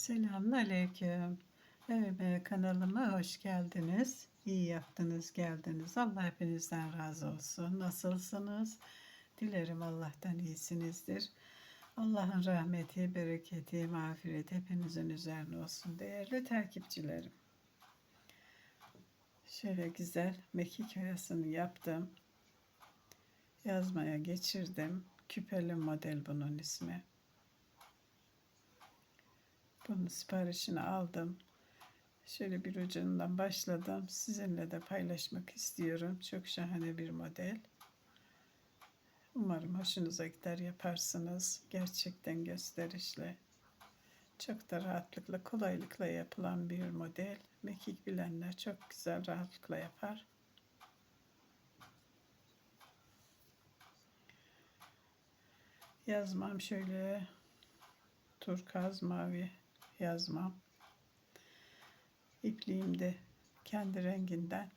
Selamünaleyküm. Evet, kanalıma hoş geldiniz. İyi yaptınız, geldiniz. Allah hepinizden razı olsun. Nasılsınız? Dilerim Allah'tan iyisinizdir. Allah'ın rahmeti, bereketi, mağfireti hepinizin üzerine olsun değerli takipçilerim. Şöyle güzel mekik oyasını yaptım. Yazmaya geçirdim. Küpeli model bunun ismi. Bunun siparişini aldım. Şöyle bir ucundan başladım. Sizinle de paylaşmak istiyorum. Çok şahane bir model. Umarım hoşunuza gider yaparsınız. Gerçekten gösterişli. Çok da rahatlıkla, kolaylıkla yapılan bir model. Mekik bilenler çok güzel rahatlıkla yapar. Yazmam şöyle turkaz mavi yazmam. İpliğim de kendi renginden.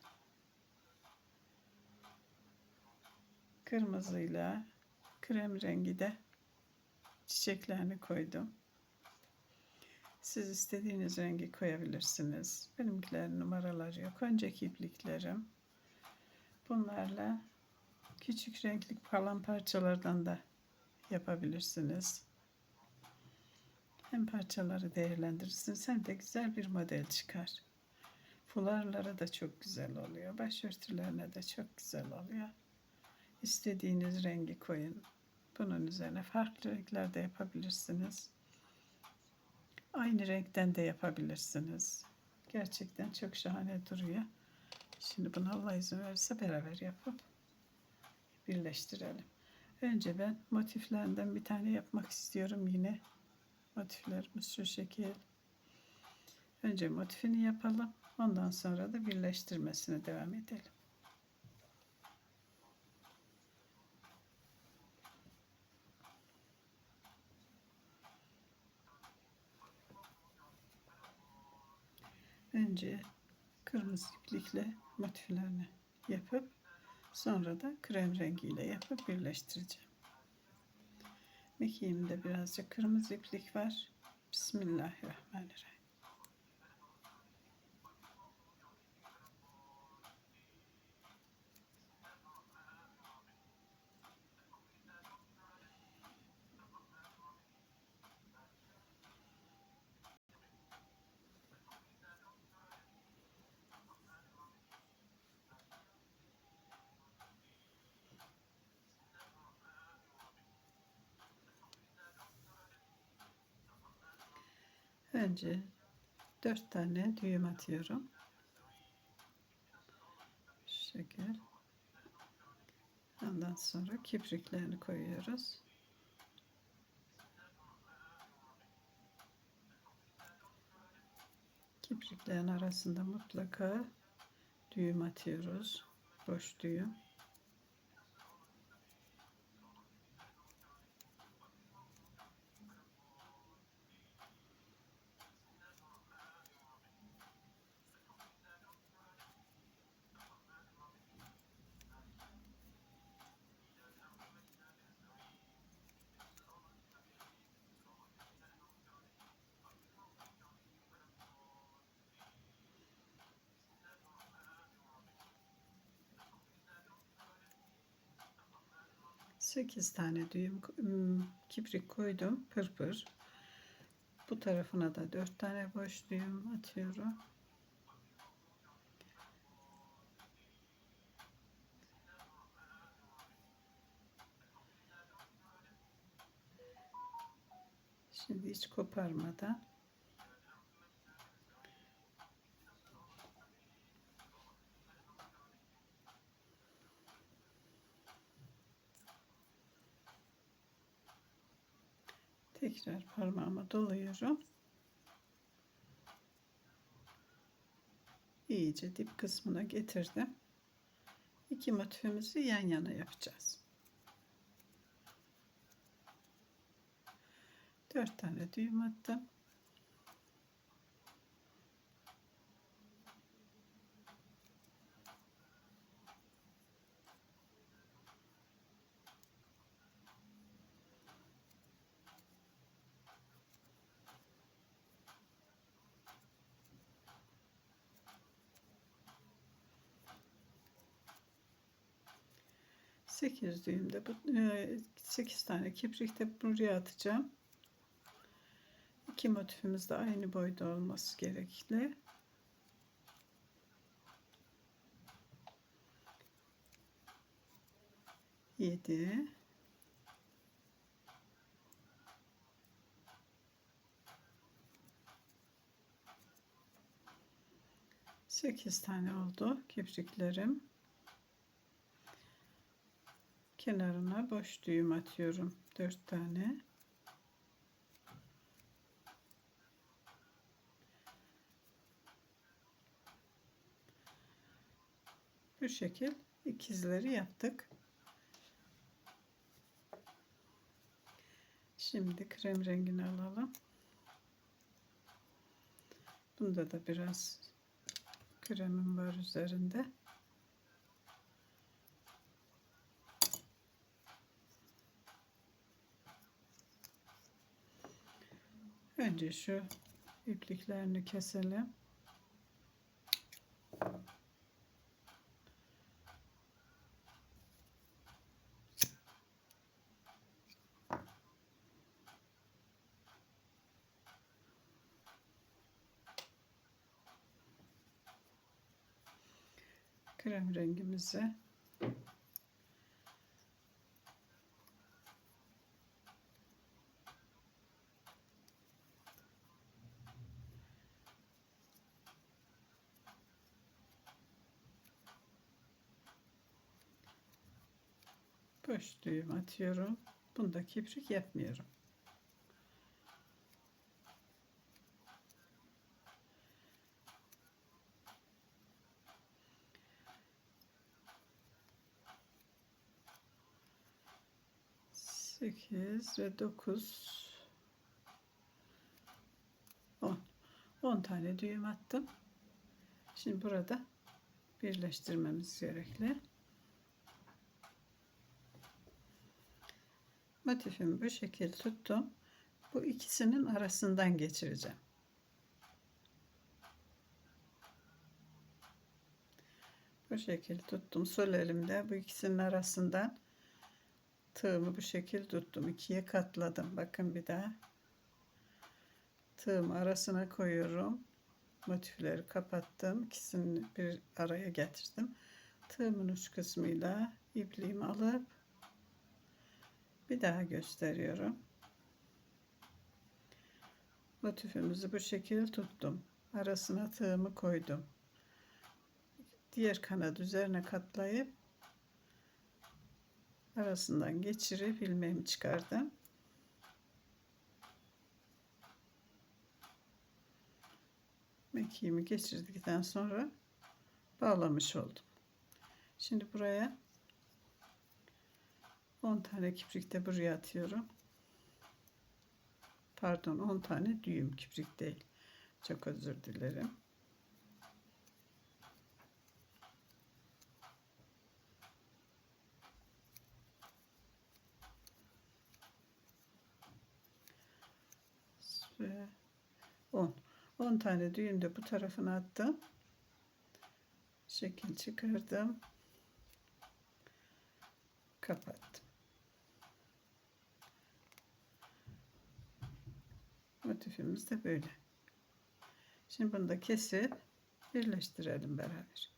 Kırmızıyla krem rengi de çiçeklerini koydum. Siz istediğiniz rengi koyabilirsiniz. Benimkilerin numaraları yok. Önceki ipliklerim. Bunlarla küçük renkli kalan parçalardan da yapabilirsiniz. Hem parçaları değerlendirirsiniz hem de güzel bir model çıkar. Fularlara da çok güzel oluyor. Başörtülerine de çok güzel oluyor. İstediğiniz rengi koyun. Bunun üzerine farklı renklerde yapabilirsiniz. Aynı renkten de yapabilirsiniz. Gerçekten çok şahane duruyor. Şimdi bunu Allah izin verirse beraber yapıp birleştirelim. Önce ben motiflerinden bir tane yapmak istiyorum yine. Motiflerimiz şu şekil. Önce motifini yapalım. Ondan sonra da birleştirmesine devam edelim. Önce kırmızı iplikle motiflerini yapıp sonra da krem rengiyle yapıp birleştireceğim. Mekiğimde birazcık kırmızı iplik var. Bismillahirrahmanirrahim. Önce dört tane düğüm atıyorum. Şu şekil. Ondan sonra kipriklerini koyuyoruz. Kipriklerin arasında mutlaka düğüm atıyoruz. Boş düğüm. Sekiz tane düğüm ım, kibrik koydum pırpır. Bu tarafına da dört tane boş düğüm atıyorum. Şimdi hiç koparmadan tekrar parmağıma doluyorum. İyice dip kısmına getirdim. İki motifimizi yan yana yapacağız. Dört tane düğüm attım. 8 düğümde bu 8 tane kibrik de buraya atacağım. İki motifimiz de aynı boyda olması gerekli. Yedi. Sekiz tane oldu kibriklerim. Kenarına boş düğüm atıyorum. Dört tane. Bu şekil ikizleri yaptık. Şimdi krem rengini alalım. Bunda da biraz kremim var üzerinde. Önce şu ipliklerini keselim. krem rengimizi boş düğüm atıyorum. Bunda kibrik yapmıyorum. Sekiz ve dokuz on. On tane düğüm attım. Şimdi burada birleştirmemiz gerekli. Motifimi bu şekil tuttum. Bu ikisinin arasından geçireceğim. Bu şekil tuttum. Sol elimde bu ikisinin arasından tığımı bu şekil tuttum. ikiye katladım. Bakın bir daha. Tığımı arasına koyuyorum. Motifleri kapattım. İkisini bir araya getirdim. Tığımın uç kısmıyla ipliğimi alıp bir daha gösteriyorum. Motifimizi bu şekilde tuttum. Arasına tığımı koydum. Diğer kanat üzerine katlayıp arasından geçirip ilmeğimi çıkardım. Mekiğimi geçirdikten sonra bağlamış oldum. Şimdi buraya 10 tane kibrik de buraya atıyorum. Pardon 10 tane düğüm kibrik değil. Çok özür dilerim. Ve 10. 10 tane düğüm de bu tarafına attım. Şekil çıkardım. Kapattım. Motifimiz de böyle. Şimdi bunu da kesip birleştirelim beraber.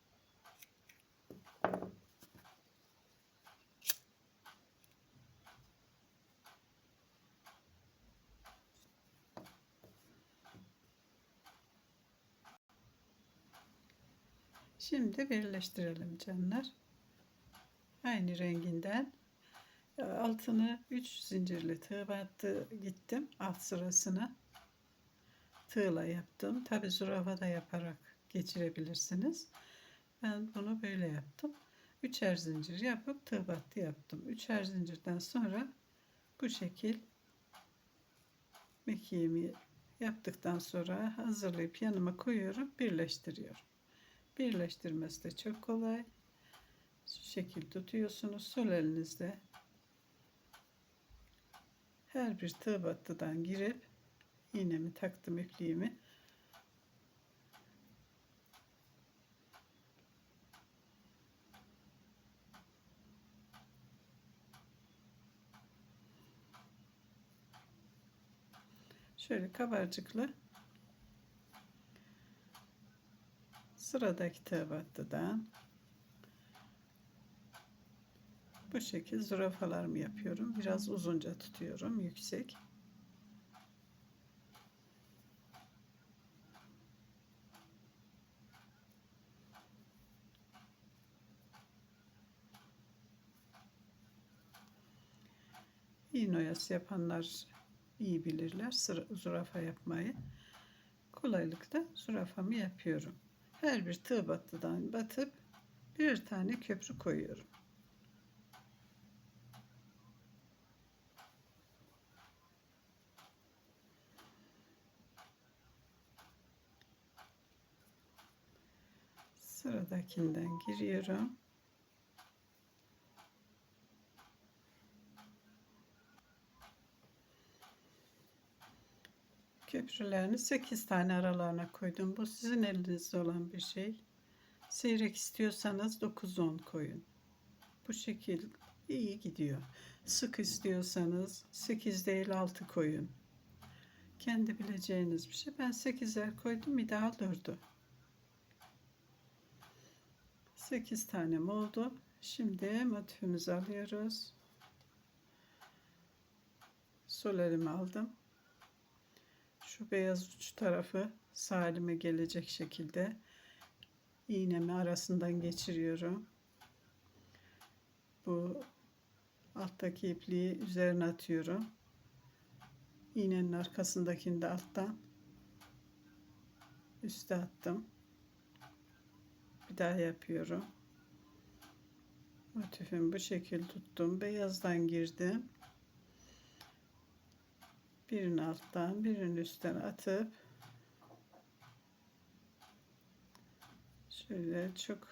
Şimdi birleştirelim canlar. Aynı renginden altını 3 zincirli tığ battı gittim alt sırasına tığla yaptım. Tabi zürafa da yaparak geçirebilirsiniz. Ben bunu böyle yaptım. Üçer zincir yapıp tığ battı yaptım. Üçer zincirden sonra bu şekil mekiğimi yaptıktan sonra hazırlayıp yanıma koyuyorum. Birleştiriyorum. Birleştirmesi de çok kolay. Şu şekil tutuyorsunuz. Sol elinizde her bir tığ battıdan girip iğnemi taktım ipliğimi. Şöyle kabarcıklı sıradaki tabattıdan bu şekil zürafalarımı yapıyorum. Biraz uzunca tutuyorum yüksek. İğne yapanlar iyi bilirler sıra, zürafa yapmayı. Kolaylıkla zürafamı yapıyorum. Her bir tığ battıdan batıp bir tane köprü koyuyorum. Sıradakinden giriyorum. Köprülerini 8 tane aralarına koydum. Bu sizin elinizde olan bir şey. Seyrek istiyorsanız 9-10 koyun. Bu şekil iyi gidiyor. Sık istiyorsanız 8 değil 6 koyun. Kendi bileceğiniz bir şey. Ben 8'er koydum ideal durdu. 8 tane oldu. Şimdi motifimizi alıyoruz. Sol elimi aldım. Şu beyaz uç tarafı salime gelecek şekilde iğnemi arasından geçiriyorum. Bu alttaki ipliği üzerine atıyorum. İğnenin arkasındakini de alttan üste attım. Bir daha yapıyorum. Motifimi bu şekil tuttum. Beyazdan girdim. Birini alttan, birini üstten atıp şöyle çok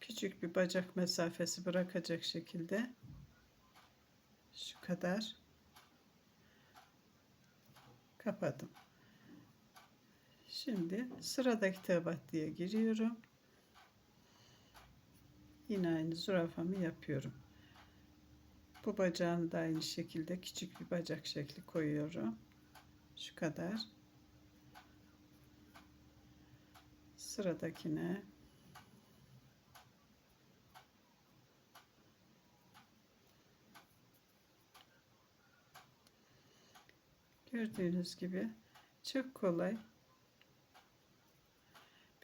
küçük bir bacak mesafesi bırakacak şekilde şu kadar kapadım. Şimdi sıradaki tabatlıya giriyorum. Yine aynı zürafamı yapıyorum. Bu bacağını da aynı şekilde küçük bir bacak şekli koyuyorum. Şu kadar. Sıradakine Gördüğünüz gibi çok kolay.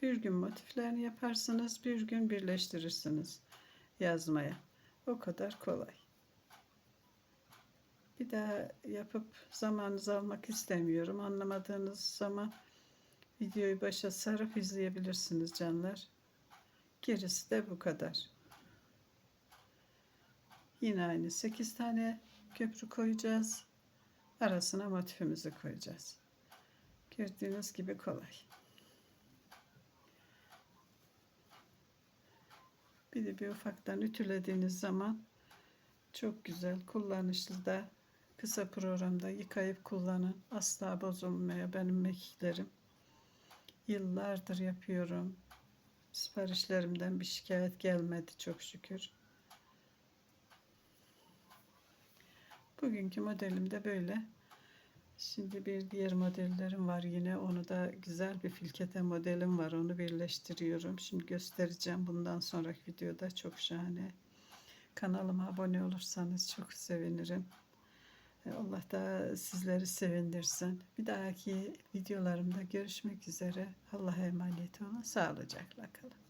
Bir gün motiflerini yaparsınız, bir gün birleştirirsiniz yazmaya. O kadar kolay. Bir daha yapıp zamanınızı almak istemiyorum. Anlamadığınız zaman videoyu başa sarıp izleyebilirsiniz canlar. Gerisi de bu kadar. Yine aynı 8 tane köprü koyacağız. Arasına motifimizi koyacağız. Gördüğünüz gibi kolay. Bir de bir ufaktan ütülediğiniz zaman çok güzel, kullanışlı da kısa programda yıkayıp kullanın. Asla bozulmaya benim mekiklerim. Yıllardır yapıyorum. Siparişlerimden bir şikayet gelmedi çok şükür. Bugünkü modelim de böyle. Şimdi bir diğer modellerim var yine. Onu da güzel bir filkete modelim var. Onu birleştiriyorum. Şimdi göstereceğim bundan sonraki videoda. Çok şahane. Kanalıma abone olursanız çok sevinirim. Allah da sizleri sevindirsin. Bir dahaki videolarımda görüşmek üzere. Allah'a emanet olun. Sağlıcakla kalın.